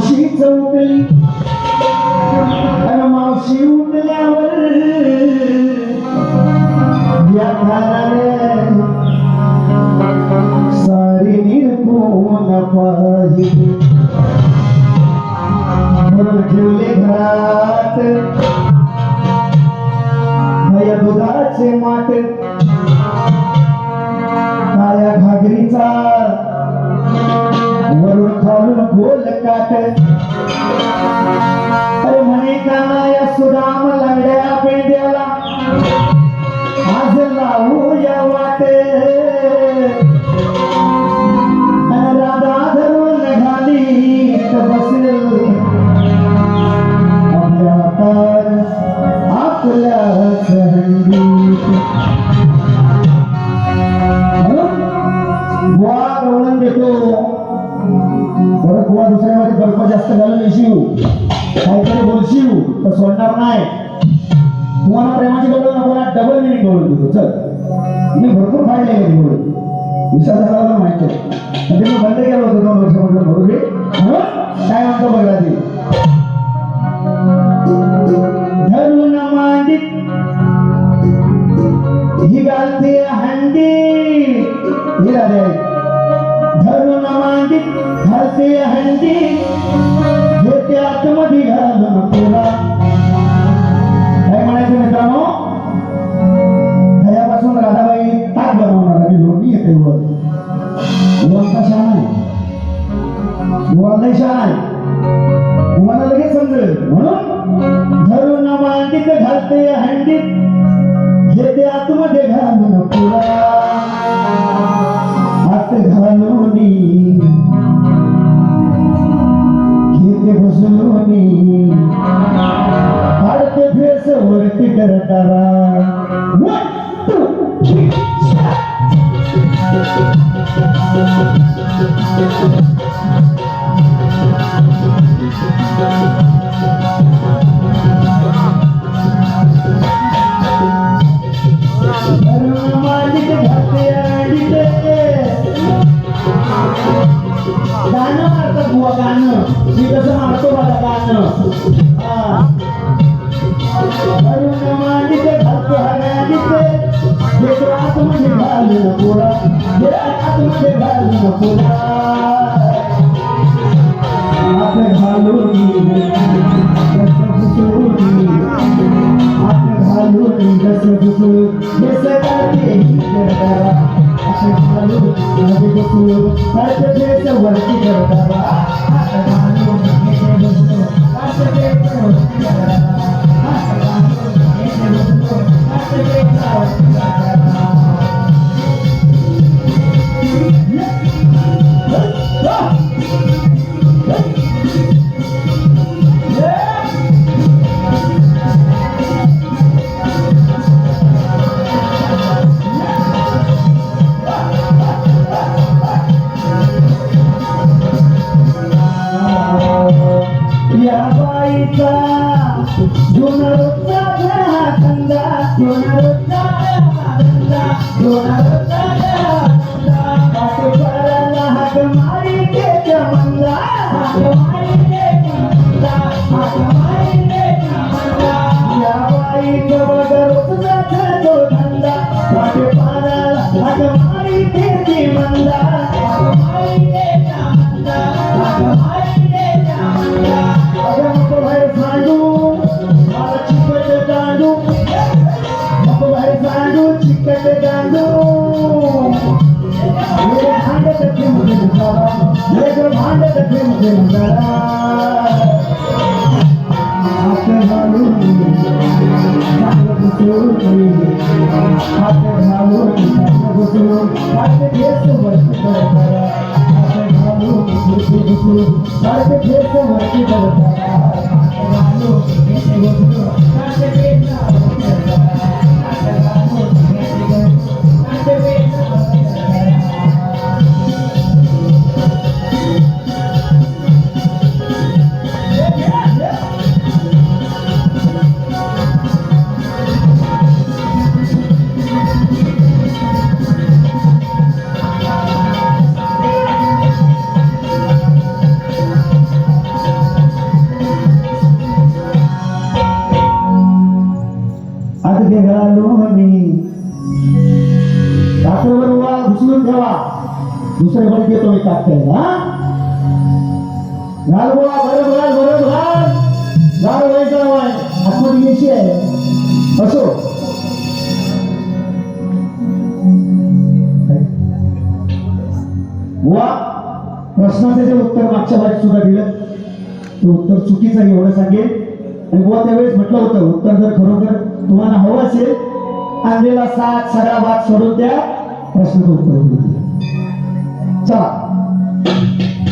मावशीच उठली आणि मावशी उठल्यावर या सारी निर्गुण पाहिली म्हणून ठेवले घरात भय दुधाचे माट काळ्या घागरीचा. वरून खाऊन बोल. काट अरे म्हणे का जास्त घालून येशील काहीतरी बोलशील तर सोडणार नाही. तुम्हाला प्रेमाची गवळण नको डबल मिनिट बोलून देतो. चल. मी भरपूर फाडले गेले गवळण विचार झाला माहिती आहे. म्हणजे मी बंद केलं होतं दोन वर्ष म्हटलं भरू दे काय म्हणतो बघा ते? धरून मांडीत ही घालते हंडी. ही राधे धरून मांडीत घालते हंडी. ते आतमध्ये घालून पुरा काय म्हणायचं मित्रांनो? दह्यापासून राधाबाई ताक बनवणार आणि लोणी येते वर. गोवांचा शान नाही गोवाला शान आहे. तुम्हाला लगेच समजेल. म्हणून धरून मांडीत घालते हंडीत घेते आतमध्ये घालून पुरा गाणं मारतात बुवा गाणं मी कसं मारतो बघा गाणं हा. घालू नको घालते हगाडीते घेतो आतमध्ये घालून पोळा घुसळून हे बाईचा जुनरोचा धंदा जुनरोचा धंदा जुनरोचा धंदा पाठोपाऱ्याला हाक मारी त्याच्या मंदा हाक मारी त्याच्या मंदा हाक मारी त्याच्या मंदा या बाईचा बघा रोजचा तो धंदा पाठोपाऱ्याला हाक मारी त्याची मंदा हाक मारी त्याच्या मंदा नको बाहेर सांडू चिकट दांडू मेरे भांडत थे मुझे मुकारा मेरे भांडत थे मुझे मुकारा हाथ घालून चांगलं घुसळून हात घालून चांगलं घुसळून हात घेत वरती करताना हात घालून घुसळून घुसळून हात घेत वरती करताना ठेवा. दुसरे बळी येतो मी टाकताय हा? घाल बोला बरं घाल बरं घाल घाल व्हायचं वाय आतमध्ये येशी आहे. असो वा प्रश्नाचं जे उत्तर मागच्या वाईट सुद्धा दिलं. ते उत्तर चुकीचं आहे एवढं सांगेल आणि बुवा त्यावेळेस म्हटलं होतं उत्तर जर खरोखर तुम्हाला हवं असेल आणलेला सात सगळा भाग सोडून द्या. प्रश्नाचं उत्तर होईल चला